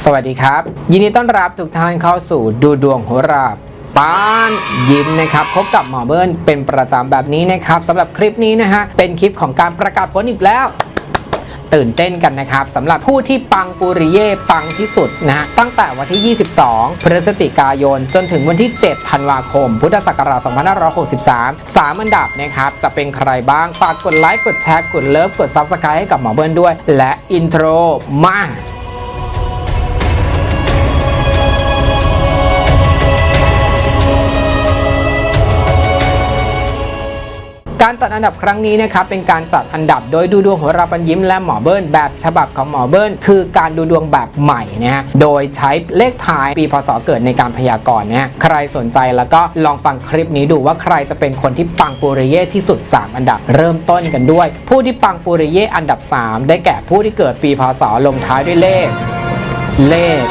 สวัสดีครับ ยินดีต้อนรับทุกท่านเข้าสู่ดูดวงโหราป้านยิ้มนะครับพบกับหมอเบิ้ลเป็นประจำแบบนี้นะครับสำหรับคลิปนี้นะฮะเป็นคลิปของการประกาศผลอีกแล้วตื่นเต้นกันนะครับสำหรับผู้ที่ปังปุริเย่ปังที่สุดนะฮะตั้งแต่วันที่ 22 พฤศจิกายน จนถึงวันที่ 7 ธันวาคม พุทธศักราช 2563 3 อันดับนะครับ จะเป็นใครบ้าง ฝากกดไลค์ กดแชร์ กดเลิฟ กด Subscribe ให้กับหมอเบิ้ลด้วย และอินโทรมา การจัดอันดับครั้งนี้นะครับเป็นการจัดอันดับโดยดูดวงโหราปัญยิ้มและหมอเบิ้ลแบบฉบับของหมอเบิ้ลคือการดูดวงแบบใหม่นะฮะโดยใช้เลขท้ายปีพศเกิดในการพยากรณ์นะฮะใครสนใจแล้วก็ลองฟังคลิปนี้ดูว่าใครจะเป็นคนที่ปังปุริเย่ที่สุด 3 อันดับเริ่มต้นกันด้วย ผู้ที่ปังปุริเย่อันดับ 3 ได้แก่ผู้ที่เกิดปีพศลงท้ายด้วยเลข เลข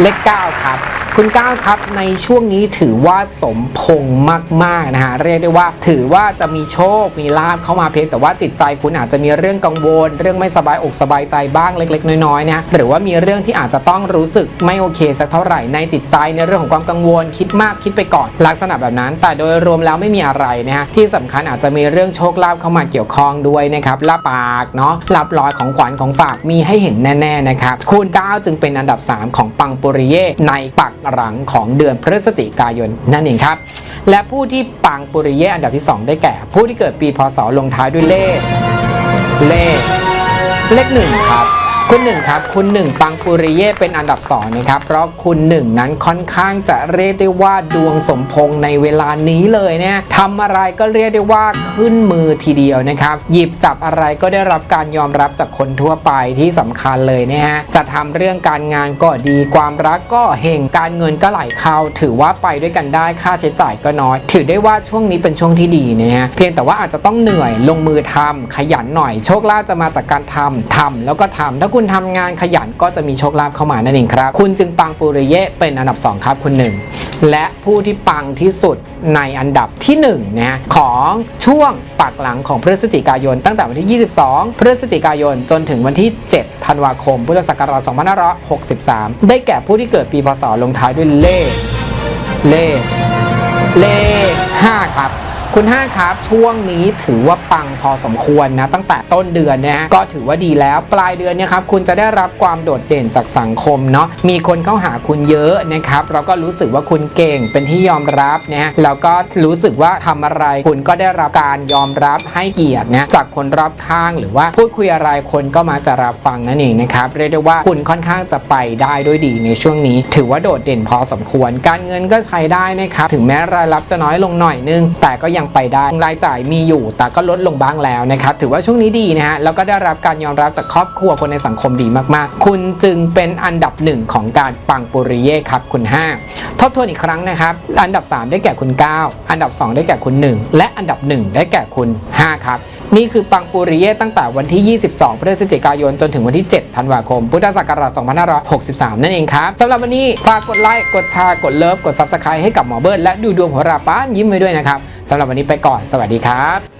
เลข 9 ครับคุณ9ครับในช่วงนี้ถือว่าสมพงษ์มากๆนะฮะเรียกได้ว่าถือว่าจะมีโชคมีลาบเข้ามาเพียงแต่ว่าจิตใจคุณอาจจะมีเรื่องกังวล เรื่องไม่สบายอกสบายใจบ้างเล็ก ๆ น้อยๆนะฮะหรือว่ามีเรื่องที่อาจจะต้องรู้สึกไม่โอเคสักเท่าไหร่ในจิตใจในเรื่องของความกังวล คิดมากคิดไปก่อน ลักษณะแบบนั้น แต่โดยรวมแล้วไม่มีอะไรนะฮะที่สำคัญอาจจะมีเรื่องโชคลาภเข้ามาเกี่ยวข้องด้วยนะครับลาบปากเนาะลาบลอยของขวัญของฝากมีให้เห็นแน่ ๆนะครับคูณ9จึงเป็นอันดับ 3 ของปังปุริเยในปักหลังของเดือนพฤศจิกายนนั่นเองครับ และผู้ที่ปังปุริเยอันดับที่ 2 ได้แก่ ผู้ที่เกิดปีพศลงท้ายด้วยเลข เลข เลขหนึ่งครับ คุณหนึ่งครับ คุณหนึ่งปังปุริเย่เป็นอันดับสองนะครับ เพราะคุณหนึ่งนั้นค่อนข้างจะเรียกได้ว่าดวงสมพงในเวลานี้เลยเนี่ยทำอะไรก็เรียกได้ว่าขึ้นมือทีเดียวนะครับ หยิบจับอะไรก็ได้รับการยอมรับจากคนทั่วไปที่สำคัญเลยนะฮะจะทำเรื่องการงานก็ดีความรักก็เฮงการเงินก็ไหลเข้า ถือว่าไปด้วยกันได้ค่าใช้จ่ายก็น้อย ถือได้ว่าช่วงนี้เป็นช่วงที่ดีนะฮะเพียงแต่ว่าอาจจะต้องเหนื่อยลงมือทำขยันหน่อยโชคลาภจะมาจากการทำทำแล้วก็ทำถ้าคุณณทำงานขยันก็จะมีโชคลาภเข้ามานั่นเองครับ คุณจึงปังปุริเยเป็นอันดับ 2 ครับคุณหนึ่งและผู้ที่ปังที่สุดในอันดับที่1นะฮะของช่วงปักหลังของพฤศจิกายน ตั้งแต่วันที่ 22 พฤศจิกายน จนถึงวันที่ 7 ธันวาคม พุทธศักราช 2563 ได้แก่ผู้ที่เกิดปีพศลงท้ายด้วยเลข เลข เลข 5 ครับ คุณ5ครับ ช่วงนี้ถือว่าปังพอสมควรนะ ตั้งแต่ต้นเดือนนะฮะก็ถือว่าดีแล้วปลายเดือนเนี่ยครับคุณจะได้รับความโดดเด่นจากสังคมเนาะมีคนเข้าหาคุณเยอะนะครับแล้วก็รู้สึกว่าคุณเก่งเป็นที่ยอมรับนะฮะแล้วก็รู้สึกว่าทำอะไรคุณก็ได้รับการยอมรับให้เกียรตินะจากคนรอบข้างหรือว่าพูดคุยอะไรคนก็มาจะรับฟังนั่นเองนะครับเรียกได้ว่าคุณค่อนข้างจะไปได้ด้วยดีในช่วงนี้ ถือว่าโดดเด่นพอสมควร การเงินก็ใช้ได้นะครับถึงแม้รายรับจะน้อยลงหน่อยนึง แต่ก็ยังไปได้รายจ่ายมีอยู่ แต่ก็ลดลงบ้างแล้วนะครับถือว่าช่วงนี้ดีนะฮะแล้วก็ได้รับการยอมรับจากครอบครัวคนในสังคมดีมากๆ คุณจึงเป็นอันดับหนึ่งของการปังปุริเย่ครับคุณ 5 ทบทวนอีกครั้งนะครับ อันดับ 3 ได้แก่คุณ 9 อันดับ 2 ได้แก่คุณ 1 และอันดับ 1 ได้แก่คุณ 5 ครับ นี่คือปังปุริเย่ตั้งแต่วันที่ 22 พฤศจิกายนจนถึงวันที่ 7 ธันวาคม พุทธศักราช 2563 นั่นเองครับสำหรับวันนี้ฝากกดไลค์กดแชร์กดเลิฟกด Subscribe ให้กับหมอเบิร์ดและดูดวงหัวราป้านยิ้มไว้ด้วยนะครับ สำหรับวันนี้ไปก่อน สวัสดีครับ